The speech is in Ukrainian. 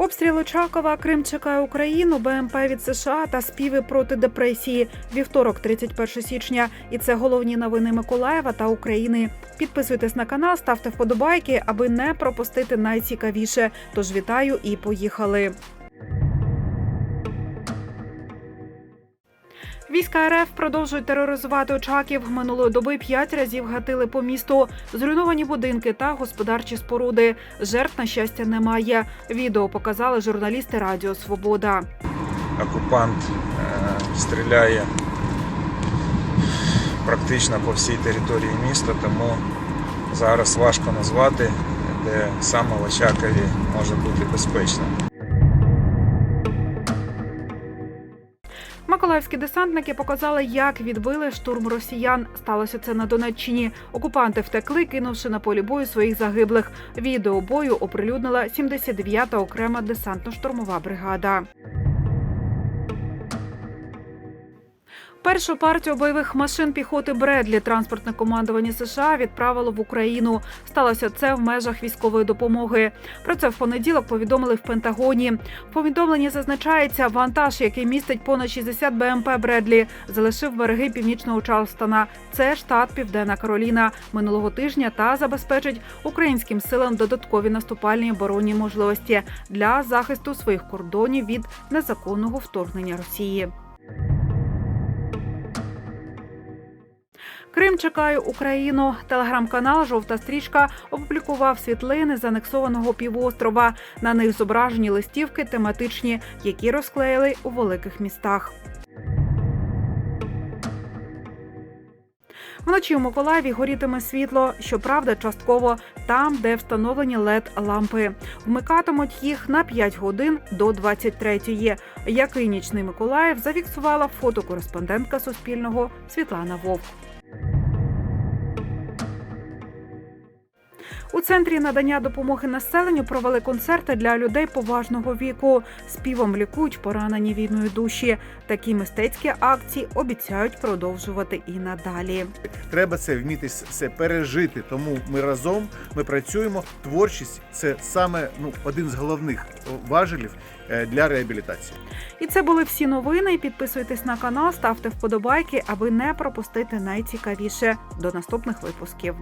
Обстріл Очакова, Крим чекає Україну, БМП від США та співи проти депресії. Вівторок, 31 січня. І це головні новини Миколаєва та України. Підписуйтесь на канал, ставте вподобайки, аби не пропустити найцікавіше. Тож вітаю і поїхали. Війська РФ продовжують тероризувати Очаків. Минулої доби п'ять разів гатили по місту. Зруйновані будинки та господарчі споруди. Жертв на щастя немає. Відео показали журналісти Радіо Свобода. окупант е, стріляє практично по всій території міста, тому зараз важко назвати, де саме в Очакові може бути безпечно. Миколаївські десантники показали, як відбили штурм росіян. Сталося це на Донеччині. Окупанти втекли, кинувши на полі бою своїх загиблих. Відео бою оприлюднила 79-та окрема десантно-штурмова бригада. Першу партію бойових машин піхоти Бредлі транспортне командування США відправило в Україну. Сталося це в межах військової допомоги. Про це в понеділок повідомили в Пентагоні. В повідомленні зазначається, вантаж, який містить понад 60 БМП Бредлі, залишив береги північного Чарлстона. Це штат Південна Кароліна минулого тижня та забезпечить українським силам додаткові наступальні оборонні можливості для захисту своїх кордонів від незаконного вторгнення Росії. Крим чекає Україну. Телеграм-канал Жовта стрічка опублікував світлини з анексованого півострова. На них зображені листівки тематичні, які розклеїли у великих містах. Вночі у Миколаєві горітиме світло, щоправда, частково там, де встановлені led лампи. Вмикатимуть їх на 5 годин до 23-ї. Який нічний Миколаїв зафіксувала фотокореспондентка Суспільного Світлана Вовк. У центрі надання допомоги населенню провели концерти для людей поважного віку. Співом лікують поранені війною душі. Такі мистецькі акції обіцяють продовжувати і надалі. Треба це вміти все пережити. Тому ми разом ми працюємо. Творчість це саме ну один з головних важелів е, для реабілітації. І це були всі новини. Підписуйтесь на канал, ставте вподобайки, аби не пропустити найцікавіше. До наступних випусків.